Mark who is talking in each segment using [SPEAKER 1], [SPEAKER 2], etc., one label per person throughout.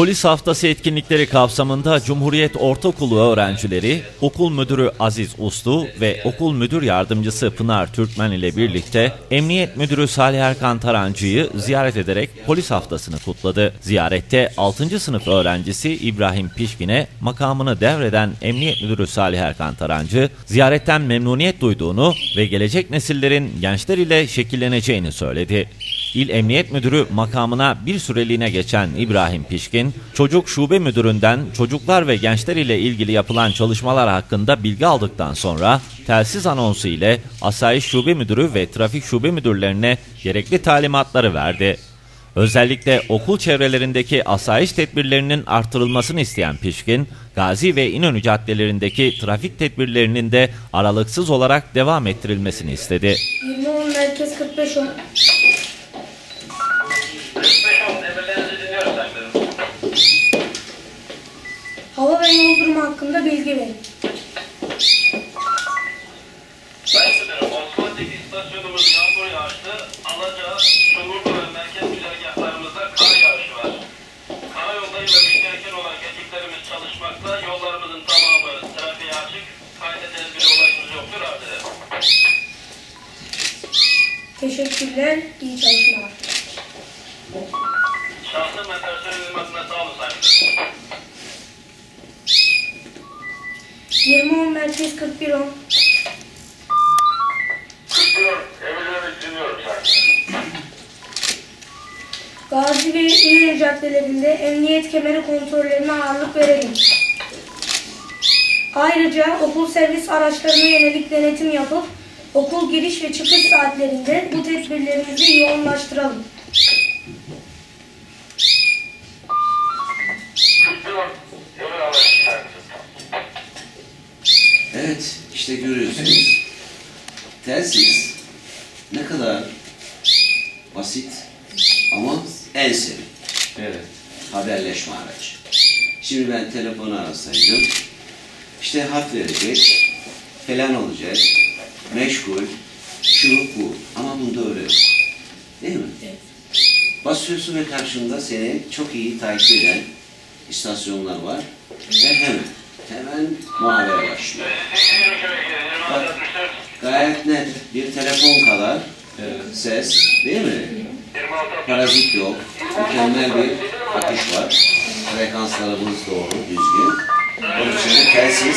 [SPEAKER 1] Polis Haftası etkinlikleri kapsamında Cumhuriyet Ortaokulu öğrencileri, okul müdürü Aziz Uslu ve okul müdür yardımcısı Pınar Türkmen ile birlikte Emniyet Müdürü Salih Erkan Tarancı'yı ziyaret ederek Polis Haftası'nı kutladı. Ziyarette 6. sınıf öğrencisi İbrahim Pişkin'e makamını devreden Emniyet Müdürü Salih Erkan Tarancı, ziyaretten memnuniyet duyduğunu ve gelecek nesillerin gençler ile şekilleneceğini söyledi. İl Emniyet Müdürü makamına bir süreliğine geçen İbrahim Pişkin, çocuk şube müdüründen çocuklar ve gençler ile ilgili yapılan çalışmalar hakkında bilgi aldıktan sonra telsiz anonsu ile Asayiş Şube Müdürü ve Trafik Şube Müdürlerine gerekli talimatları verdi. Özellikle okul çevrelerindeki asayiş tedbirlerinin artırılmasını isteyen Pişkin, Gazi ve İnönü caddelerindeki trafik tedbirlerinin de aralıksız olarak devam ettirilmesini istedi.
[SPEAKER 2] 20 10 merkez 45 10. ve yol durumu hakkında bilgi verin.
[SPEAKER 3] İstasyonumuz yağmur yağışlı. Alaca, Sumurlu ve merkez güzergahlarımızda kar yağışı var. Karayollarıyla geçerken olan geçiklerimiz çalışmakta. Yollarımızın tamamı trafiğe açık. Kaydeden bir olayımız yoktur ederim.
[SPEAKER 2] Teşekkürler, iyi çalışmalar.
[SPEAKER 3] Şahsın ve personelin adına sağ olun sayın
[SPEAKER 2] 20 10 merkez 41 10.
[SPEAKER 3] Dinliyorum, emirlerinizi dinliyorum sayın
[SPEAKER 2] Gazi ve İnönü caddelerinde emniyet kemeri kontrollerine ağırlık verelim. Ayrıca okul servis araçlarına yönelik denetim yapıp okul giriş ve çıkış saatlerinde bu tedbirlerimizi yoğunlaştıralım.
[SPEAKER 4] İşte görüyorsunuz. Telsiz ne kadar basit ama en sevimli.
[SPEAKER 5] Evet.
[SPEAKER 4] Haberleşme aracı. Şimdi ben telefonu arasaydım, işte harf verecek, falan olacak, meşgul, şu bu. Ama bunda öyle yok. Değil mi? Basıyorsun ve karşında seni çok iyi takip eden istasyonlar var ve hemen, hemen muhabere başlıyor. Telefon kadar ses değil mi? Parazit yok. Mükemmel bir akış var. Frekanslarımız doğru, düzgün. Onun için telsiz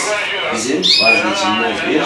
[SPEAKER 4] bizim vazgeçilmez bir